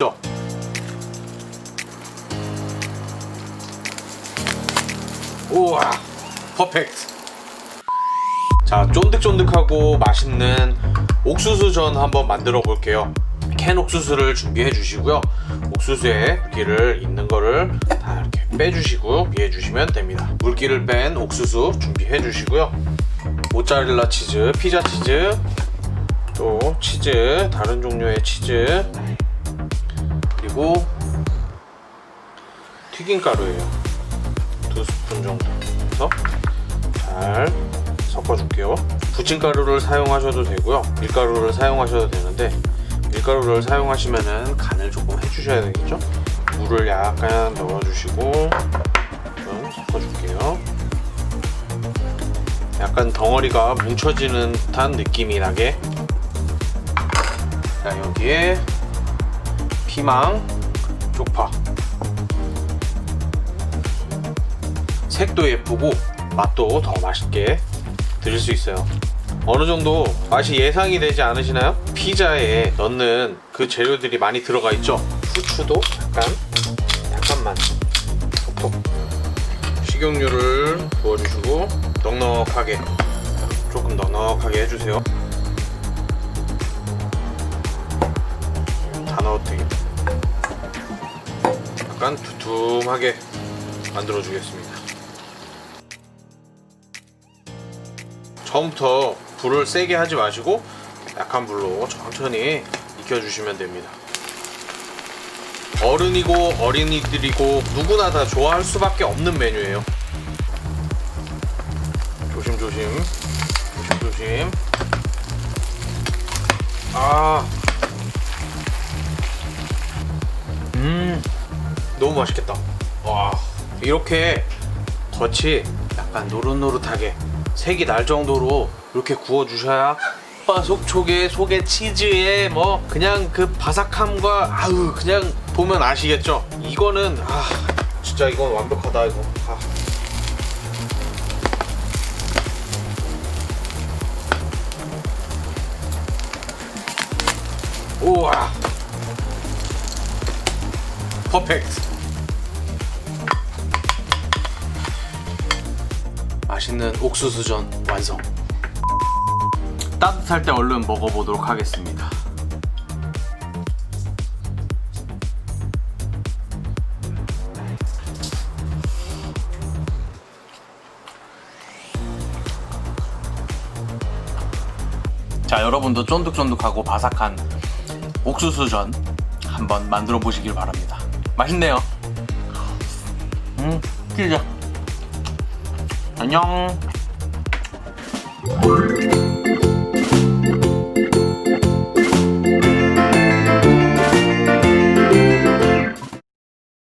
죠 우와 퍼펙트. 자 쫀득쫀득하고 맛있는 옥수수전 한번 만들어 볼게요. 캔 옥수수를 준비해 주시고요. 옥수수에 물기를 있는 거를 다 이렇게 빼주시고 비해 주시면 됩니다. 물기를 뺀 옥수수 준비해 주시고요. 모짜렐라 치즈 피자 치즈 또 치즈 다른 종류의 치즈 그리고 튀김가루예요. 두 스푼 정도. 해서 잘 섞어줄게요. 부침가루를 사용하셔도 되고요. 밀가루를 사용하셔도 되는데 밀가루를 사용하시면은 간을 조금 해주셔야 되겠죠? 물을 약간 넣어주시고 좀 섞어줄게요. 약간 덩어리가 뭉쳐지는 듯한 느낌이 나게. 자 여기에 피망 쪽파. 색도 예쁘고 맛도 더 맛있게 드실 수 있어요. 어느 정도 맛이 예상이 되지 않으시나요? 피자에 넣는 그 재료들이 많이 들어가 있죠? 후추도 약간 약간만 톡톡. 식용유를 부어주시고 넉넉하게 조금 넉넉하게 해주세요 두툼하게 만들어 주겠습니다. 처음부터 불을 세게 하지 마시고 약한 불로 천천히 익혀 주시면 됩니다. 어른이고 어린이들이고 누구나 다 좋아할 수밖에 없는 메뉴예요. 조심조심 조심조심. 아 너무 맛있겠다. 와, 이렇게 겉이 약간 노릇노릇하게 색이 날 정도로 이렇게 구워 주셔야 빠 속촉에 속에 치즈에 뭐 그냥 그 바삭함과 아우 그냥 보면 아시겠죠? 이거는 아 진짜 이건 완벽하다 이거. 아. 우와 퍼펙트. 맛있는 옥수수전 완성. 따뜻할 때 얼른 먹어보도록 하겠습니다. 자 여러분도 쫀득쫀득하고 바삭한 옥수수전 한번 만들어 보시길 바랍니다. 맛있네요. 음, 튀자. 안녕.